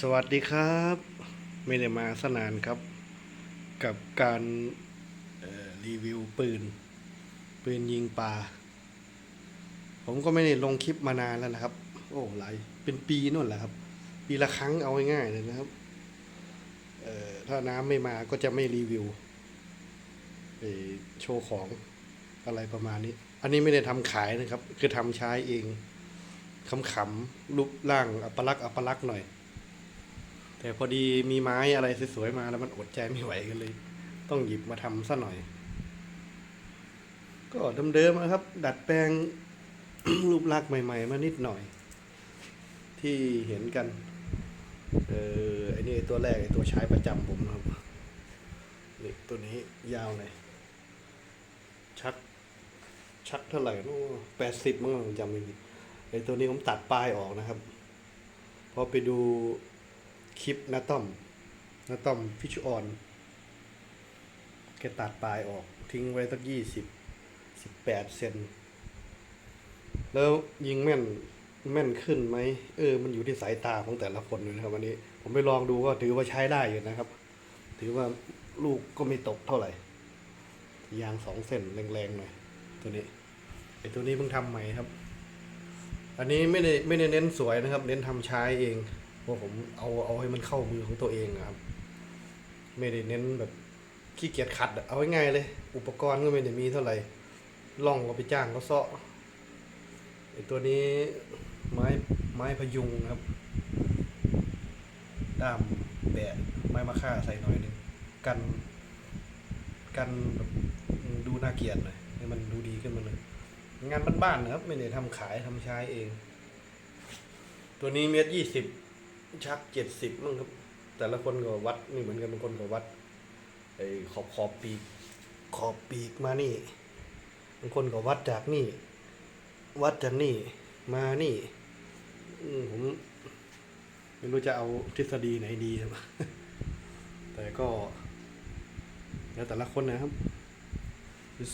สวัสดีครับ ไม่ได้มาสนานครับ กับการรีวิวปืน ปืนยิงปลาผมก็ไม่ได้ลงคลิปมานานแล้วนะครับ โอ้หลายเป็นปีนู่นแหละครับ ปีละครั้งเอาง่ายๆเลยนะครับถ้าน้ำไม่มาก็จะไม่รีวิวไปโชว์ของอะไรประมาณนี้ อันนี้ไม่ได้ทำขายนะครับ คือทำใช้เองขำๆรูปร่างอัปลักษณ์อัปลักษณ์หน่อย แต่พอดีมีไม้อะไรสวยๆมาแล้วมันอดใจไม่ไหวกันเลย ต้องหยิบมาทำซะหน่อย ก็เดิมๆนะครับ ดัดแปลงรูปลักษณ์ใหม่ ๆ มานิดหน่อย ที่เห็นกัน เออไอ้นี่ไอ้ตัวแรกไอ้ตัวใช้ประจำผมนะครับนี่ตัวนี้ยาวหน่อยชัก ชักเท่าไหร่นู้แปดสิบมั้งผมจำไม่ผิดไอ้ตัวนี้ผมตัดปลายออกนะครับพอไปดู คลิปนาต้อมนาต้อมพิชออนแกตัดปลายออกทิ้งไว้สักยี่สิบสิบแปดเซนแล้วยิงแม่นแม่นขึ้นไหมเออ มันอยู่ที่สายตาของแต่ละคนเลยนะครับวันนี้ ผมไปลองดูก็ถือว่าใช้ได้อยู่นะครับ ถือว่าลูกก็ไม่ตกเท่าไหร่ ยางสองเส้นแรงๆหน่อยตัวนี้ไอตัวนี้เพิ่งทำใหม่ครับ อันนี้ไม่ได้ไม่ได้เน้นสวยนะครับ เน้นทำใช้เอง เพราะผมเอาเอาให้มันเข้ามือของตัวเองอะครับ ไม่ได้เน้นแบบขี้เกียจขัด เอาง่ายๆเลย อุปกรณ์ก็ไม่ได้มีเท่าไหร่ล่องก็ไปจ้างก็เซาะไอตัวนี้ไม้ไม้พยุงครับด้ามแบะไม้มะค่าใส่หน่อยหนึงกัน กันแบบดูน่าเกลียดหน่อยให้มันดูดีขึ้นมาหน่อยงานบ้านๆนะครับ ไม่ได้ทำขายทำใช้เอง ตัวนี้เมตรยี่สิบ ชักเจ็ดสิบมั้งครับ แต่ละคนก็วัดไม่เหมือนกันบางคนก็วัดไอ้ขอบขอบปีกขอบปีกมานี่บางคนก็วัดจากนี่ วัดจากนี่มานี่อืผมไม่รู้จะเอาทฤษฎีไหนดีครับแต่ก็ แล้วแต่ละคนนะครับ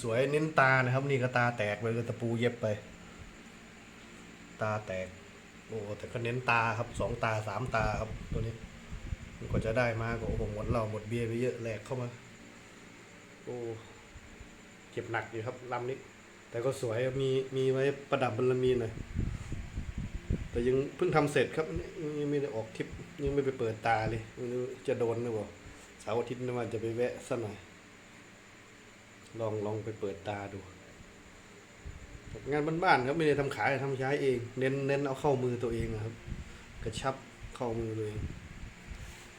สวยเน้นตานะครับ นี่ก็ตาแตกไปก็ตะปูเย็บไป ตาแตก โอ้แต่ก็เน้นตาครับสองตาสามตาครับตัวนี้มันก็จะได้มาก็โอ้โหหมดเหล้าหมดเบียร์ไปเยอะแหลกเข้ามาโอ้เจ็บหนักอยู่ครับลำนี้ แต่ก็สวยมีมีไว้ประดับบารมีหน่อยแต่ยังเพิ่งทำเสร็จครับยังไม่ได้ออกทริปยังไม่ไปเปิดตาเลยไม่รู้จะโดนหรือเปล่าเสาร์อาทิตย์นี่ว่าจะไปแวะสักหน่อยลองลองไปเปิดตาดู งานบ้านๆครับไม่ได้ทำขายทำใช้เอง เน้นเน้นเอาเข้ามือตัวเองนะครับ กระชับเข้ามือตัวเอง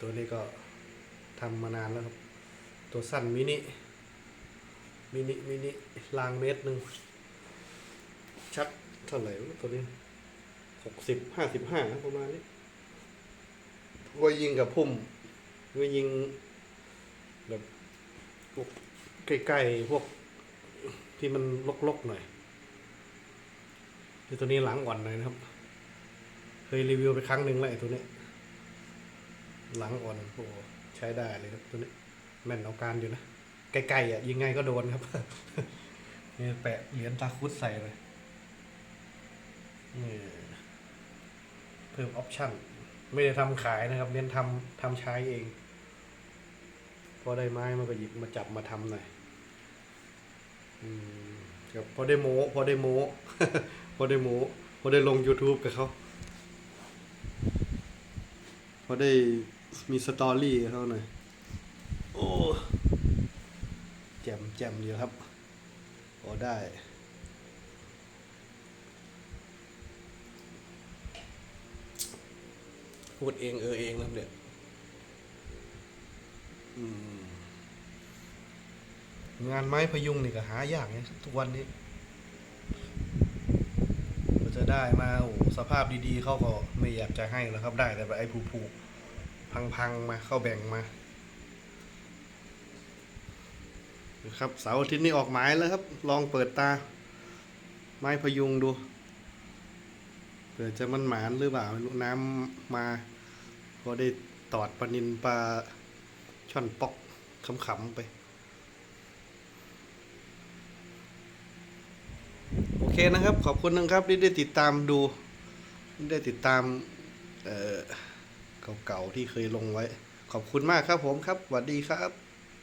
ตัวนี้ก็ทำมานานแล้วครับ ตัวสั้นมินิมินิมินิลางเมตรหนึ่งชักเท่าไหร่ตัวนี้หกสิบห้าสิบห้าประมาณนี้ก็ยิงกับพุ่มก็ยิงแบบพวกใกล้ๆพวกที่มันลกๆหน่อย คือตัวนี้หลังอ่อนเลยนะครับ เคยรีวิวไปครั้งหนึ่งแล้วไอ้ตัวนี้ หลังอ่อนโอ้ใช้ได้เลยครับตัวนี้ แม่นเอาการอยู่นะไกลๆอะยิงไงก็โดนครับนี่แปะเหรียญตาคุดใส่เลยนี่เพิ่มออปชั่น ไม่ได้ทำขายนะครับเน้นทำทำใช้เอง พอได้ไม้มันก็หยิบมาจับมาทำหน่อยอืมครับพอได้โม้พอได้โม้ พอได้โม้พอได้ลง YouTube กับเขาพอได้มีสตอรี่กับเขาหน่อยโอ้แจ่มแจ่มอยู่ครับพอได้พูดเองเออเองนะครับเนี่ยอืมงานไม้พยุงนี่ก็หายากเนี่ยทุกวันนี้ก็จะ ได้มาโอ้สภาพดีๆเขาก็ไม่อยากจะให้แล้วครับได้แต่ไอ้ผุๆพังๆมาเข้าแบ่งมาครับเสาร์อาทิตย์นี้ออกหมายแล้วครับ ลองเปิดตา ไม้พยุงดูเผื่อจะมันหมานหรือเปล่าไม่รู้น้ำมาก็ได้ตอดปลานินปลาช่อนปอกขำๆไป โอเค นะครับ ขอบคุณนะครับที่ได้ติดตามดู ได้ติดตามเก็เก่าๆที่เคยลงไว้ ขอบคุณมากครับผมครับสวัสดีครับ